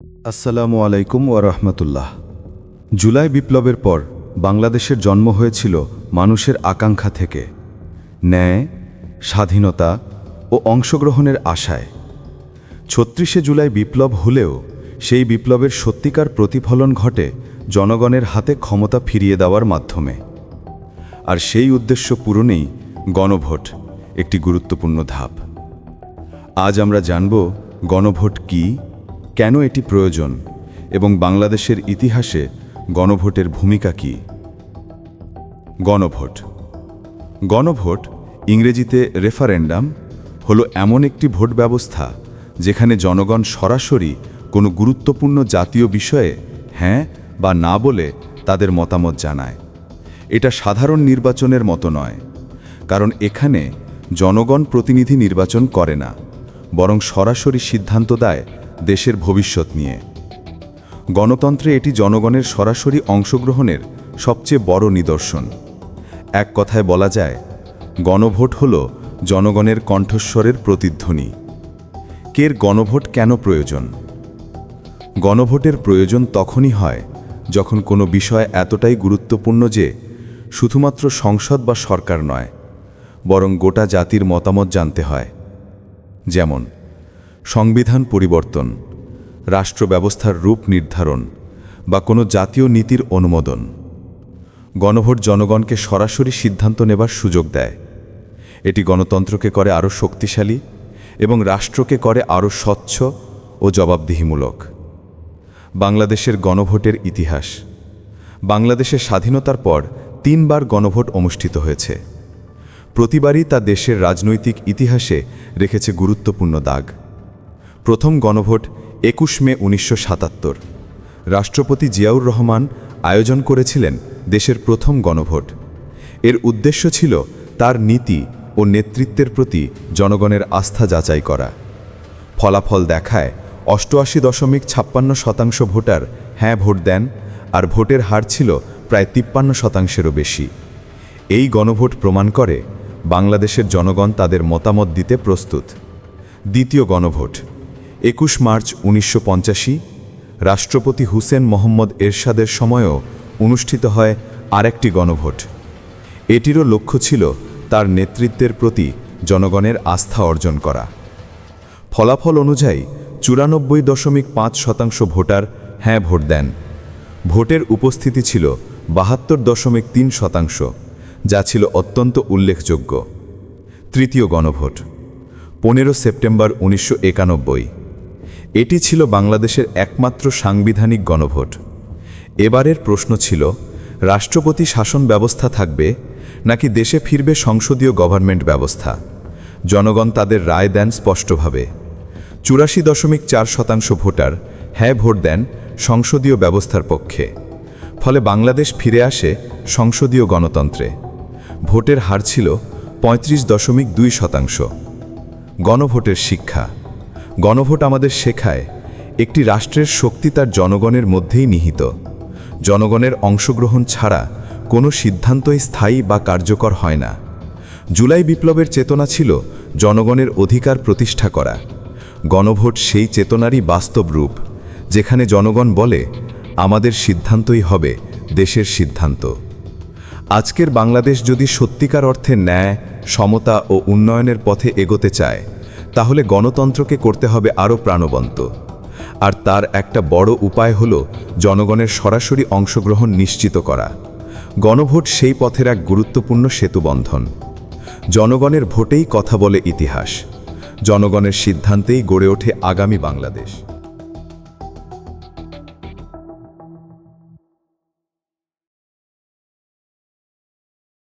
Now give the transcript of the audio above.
আসসালামু আলাইকুম ওয়া রাহমাতুল্লাহ। জুলাই বিপ্লবের পর বাংলাদেশের জন্ম হয়েছিল মানুষের আকাঙ্ক্ষা থেকে, ন্যায়, স্বাধীনতা ও অংশগ্রহণের আশায়। ছত্রিশে জুলাই বিপ্লব হলেও সেই বিপ্লবের সত্যিকার প্রতিফলন ঘটে জনগণের হাতে ক্ষমতা ফিরিয়ে দেওয়ার মাধ্যমে। আর সেই উদ্দেশ্য পূরণেই গণভোট একটি গুরুত্বপূর্ণ ধাপ। আজ আমরা জানব গণভোট কি কেন এটি প্রয়োজন এবং বাংলাদেশের ইতিহাসে গণভোটের ভূমিকা কি? গণভোট। গণভোট ইংরেজিতে রেফারেন্ডাম হলো এমন একটি ভোট ব্যবস্থা যেখানে জনগণ সরাসরি কোনো গুরুত্বপূর্ণ জাতীয় বিষয়ে হ্যাঁ বা না বলে তাদের মতামত জানায়। এটা সাধারণ নির্বাচনের মতো নয়, কারণ এখানে জনগণ প্রতিনিধি নির্বাচন করে না, বরং সরাসরি সিদ্ধান্ত দেয় দেশের ভবিষ্যৎ নিয়ে। গণতন্ত্রে এটি জনগণের সরাসরি অংশগ্রহণের সবচেয়ে বড় নিদর্শন। এক কথায় বলা যায়, গণভোট হল জনগণের কণ্ঠস্বরের প্রতিধ্বনি। কের গণভোট কেন প্রয়োজন? গণভোটের প্রয়োজন তখনই হয় যখন কোনো বিষয় এতটাই গুরুত্বপূর্ণ যে শুধুমাত্র সংসদ বা সরকার নয়, বরং গোটা জাতির মতামত জানতে হয়। যেমন সংবিধান পরিবর্তন রাষ্ট্র ব্যবস্থার রূপ নির্ধারণ বা কোনো জাতীয় নীতির অনুমোদন। গণভোট জনগণকে সরাসরি সিদ্ধান্ত নেবার সুযোগ দেয়। এটি গণতন্ত্রকে করে আরও শক্তিশালী এবং রাষ্ট্রকে করে আরও স্বচ্ছ ও জবাবদিহিমূলক। বাংলাদেশের গণভোটের ইতিহাস। বাংলাদেশের স্বাধীনতার পর তিনবার গণভোট অনুষ্ঠিত হয়েছে। প্রতিবারই তা দেশের রাজনৈতিক ইতিহাসে রেখেছে গুরুত্বপূর্ণ দাগ। প্রথম গণভোট একুশ মে উনিশশো সাতাত্তর। রাষ্ট্রপতি জিয়াউর রহমান আয়োজন করেছিলেন দেশের প্রথম গণভোট। এর উদ্দেশ্য ছিল তার নীতি ও নেতৃত্বের প্রতি জনগণের আস্থা যাচাই করা। ফলাফল দেখায় অষ্টআশি দশমিক ছাপ্পান্ন শতাংশ ভোটার হ্যাঁ ভোট দেন আর ভোটের হার ছিল প্রায় তিপ্পান্ন শতাংশেরও বেশি। এই গণভোট প্রমাণ করে বাংলাদেশের জনগণ তাদের মতামত দিতে প্রস্তুত। দ্বিতীয় গণভোট একুশ মার্চ উনিশশো রাষ্ট্রপতি হুসেন মোহাম্মদ এরশাদের সময়ও অনুষ্ঠিত হয় আরেকটি গণভোট। এটিরও লক্ষ্য ছিল তার নেতৃত্বের প্রতি জনগণের আস্থা অর্জন করা। ফলাফল অনুযায়ী চুরানব্বই দশমিক পাঁচ শতাংশ ভোটার হ্যাঁ ভোট দেন। ভোটের উপস্থিতি ছিল বাহাত্তর দশমিক তিন শতাংশ, যা ছিল অত্যন্ত উল্লেখযোগ্য। তৃতীয় গণভোট, পনেরো সেপ্টেম্বর উনিশশো একানব্বই। এটি ছিল বাংলাদেশের একমাত্র সাংবিধানিক গণভোট। এবারের প্রশ্ন ছিল, রাষ্ট্রপতি শাসন ব্যবস্থা থাকবে নাকি দেশে ফিরবে সংসদীয় গভর্নমেন্ট ব্যবস্থা? জনগণ তাদের রায় দেন স্পষ্টভাবে। চুরাশি দশমিক চার শতাংশ ভোটার হ্যাঁ ভোট দেন সংসদীয় ব্যবস্থার পক্ষে। ফলে বাংলাদেশ ফিরে আসে সংসদীয় গণতন্ত্রে। ভোটের হার ছিল পঁয়ত্রিশ দশমিক দুই শতাংশ। গণভোটের শিক্ষা। গণভোট আমাদের শেখায়, একটি রাষ্ট্রের শক্তি তার জনগণের মধ্যেই নিহিত। জনগণের অংশগ্রহণ ছাড়া কোনো সিদ্ধান্তই স্থায়ী বা কার্যকর হয় না। জুলাই বিপ্লবের চেতনা ছিল জনগণের অধিকার প্রতিষ্ঠা করা। গণভোট সেই চেতনারই বাস্তব রূপ, যেখানে জনগণ বলে, আমাদের সিদ্ধান্তই হবে দেশের সিদ্ধান্ত। আজকের বাংলাদেশ যদি সত্যিকার অর্থে ন্যায়, সমতা ও উন্নয়নের পথে এগোতে চায় তাহলে গণতন্ত্রকে করতে হবে আরও প্রাণবন্ত। আর তার একটা বড় উপায় হল জনগণের সরাসরি অংশগ্রহণ নিশ্চিত করা। গণভোট সেই পথের এক গুরুত্বপূর্ণ সেতুবন্ধন জনগণের ভোটেই কথা বলে ইতিহাস। জনগণের সিদ্ধান্তেই গড়ে ওঠে আগামী বাংলাদেশ।